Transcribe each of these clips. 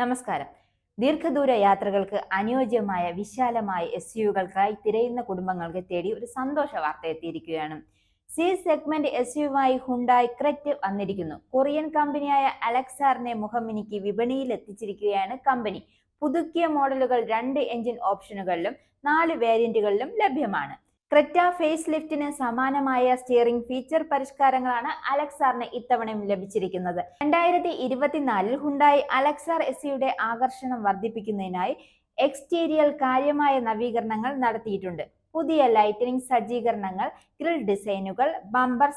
നമസ്കാരം. ദീർഘദൂര യാത്രകൾക്ക് അനുയോജ്യമായ വിശാലമായ എസ് യുകൾക്കായി തിരയുന്ന കുടുംബങ്ങൾക്ക് തേടി ഒരു സന്തോഷ വാർത്ത എത്തിയിരിക്കുകയാണ്. സി സെഗ്മെന്റ് എസ് യുമായി ഹുണ്ടായി ക്രെറ്റ് വന്നിരിക്കുന്നു. കൊറിയൻ കമ്പനിയായ അലക്സാറിനെ മുഖമിനിക്ക് വിപണിയിൽ എത്തിച്ചിരിക്കുകയാണ് കമ്പനി പുതുക്കിയ മോഡലുകൾ രണ്ട് എഞ്ചിൻ ഓപ്ഷനുകളിലും നാല് വേരിയന്റുകളിലും ലഭ്യമാണ്. ക്രെറ്റ ഫേസ് ലിഫ്റ്റിന് സമാനമായ സ്റ്റിയറിംഗ് ഫീച്ചർ പരിഷ്കാരങ്ങളാണ് അലക്സാറിന് ഇത്തവണയും ലഭിച്ചിരിക്കുന്നത്. രണ്ടായിരത്തി ഇരുപത്തിനാലിൽ ഹുണ്ടായി അലക്സാർ എസ് യുടെ ആകർഷണം വർദ്ധിപ്പിക്കുന്നതിനായി എക്സ്റ്റീരിയൽ കാര്യമായ നവീകരണങ്ങൾ നടത്തിയിട്ടുണ്ട്. പുതിയ ലൈറ്റനിങ് സജ്ജീകരണങ്ങൾ ഗ്രിൽ ഡിസൈനുകൾ ബമ്പർ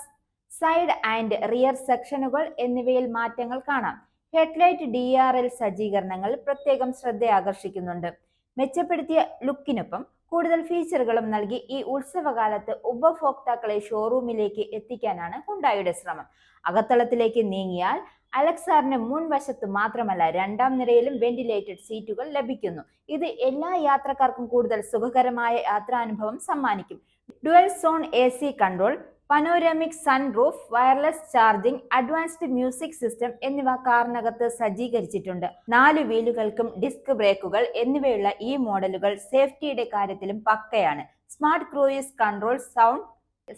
സൈഡ് ആൻഡ് റിയർ സെക്ഷനുകൾ എന്നിവയിൽ മാറ്റങ്ങൾ കാണാം. ഹെഡ്ലൈറ്റ് ഡി ആർ എൽ സജ്ജീകരണങ്ങൾ പ്രത്യേകം ശ്രദ്ധ ആകർഷിക്കുന്നുണ്ട്. മെച്ചപ്പെടുത്തിയ ലുക്കിനൊപ്പം കൂടുതൽ ഫീച്ചറുകളും നൽകി ഈ ഉത്സവകാലത്ത് ഉപഭോക്താക്കളെ ഷോറൂമിലേക്ക് എത്തിക്കാനാണ് ഹുണ്ടായുടെ ശ്രമം. അകത്തളത്തിലേക്ക് നീങ്ങിയാൽ അലക്സാറിന് മുൻവശത്ത് മാത്രമല്ല രണ്ടാം നിരയിലും വെന്റിലേറ്റഡ് സീറ്റുകൾ ലഭിക്കുന്നു. ഇത് എല്ലാ യാത്രക്കാർക്കും കൂടുതൽ സുഖകരമായ യാത്രാനുഭവം സമ്മാനിക്കും. Dual zone A C control panoramic sunroof wireless charging advanced music system എന്നിവ കാറിനകത്ത് സജ്ജീകരിച്ചിട്ടുണ്ട്. നാല് വീലുകൾക്കും ഡിസ്ക് ബ്രേക്കുകൾ എന്നിവയുള്ള ഈ മോഡലുകൾ സേഫ്റ്റിയുടെ കാര്യത്തിലും പക്കയാണ്. Smart cruise control sound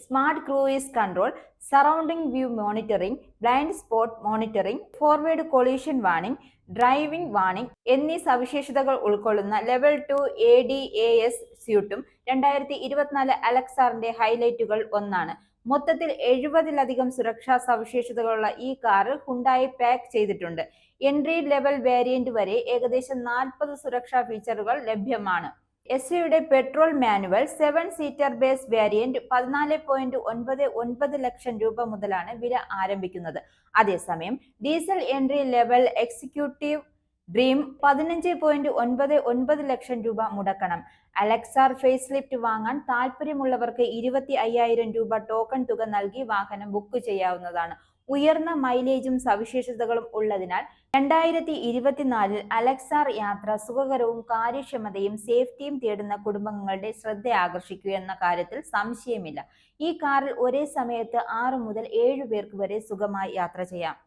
smart cruise control surrounding view monitoring blind spot monitoring forward collision warning driving warning എന്നീ സവിശേഷതകൾ ഉൾക്കൊള്ളുന്ന level two A D A S സ്യൂട്ടും രണ്ടായിരത്തി ഇരുപത്തിനാല് അലക്സാറിന്റെ ഹൈലൈറ്റുകൾ ഒന്നാണ്. മൊത്തത്തിൽ എഴുപതിലധികം സുരക്ഷാ സവിശേഷതകളുള്ള ഈ കാറ് ഹുണ്ടായി പാക്ക് ചെയ്തിട്ടുണ്ട്. എൻട്രി ലെവൽ വേരിയന്റ് വരെ ഏകദേശം നാൽപ്പത് സുരക്ഷാ ഫീച്ചറുകൾ ലഭ്യമാണ്. എസ് യുടെ petrol manual seven seater base variant പതിനാല് പോയിന്റ് ഒൻപത് ഒൻപത് ലക്ഷം രൂപ മുതലാണ് വില ആരംഭിക്കുന്നത്. അതേസമയം diesel entry level executive trim പതിനഞ്ച് പോയിന്റ് ഒൻപത് ഒൻപത് ലക്ഷം രൂപ മുടക്കണം. അലക്സാർ ഫേസ് ലിഫ്റ്റ് വാങ്ങാൻ താല്പര്യമുള്ളവർക്ക് ഇരുപത്തി അയ്യായിരം രൂപ ടോക്കൺ തുക നൽകി വാഹനം ബുക്ക് ചെയ്യാവുന്നതാണ്. ഉയർന്ന മൈലേജും സവിശേഷതകളും ഉള്ളതിനാൽ രണ്ടായിരത്തി ഇരുപത്തിനാലിൽ അലക്സാർ യാത്ര സുഖകരവും കാര്യക്ഷമതയും സേഫ്റ്റിയും തേടുന്ന കുടുംബങ്ങളുടെ ശ്രദ്ധ ആകർഷിക്കുക എന്ന കാര്യത്തിൽ സംശയമില്ല. ഈ കാറിൽ ഒരേ സമയത്ത് ആറ് മുതൽ ഏഴ് പേർക്ക് വരെ സുഖമായി യാത്ര ചെയ്യാം.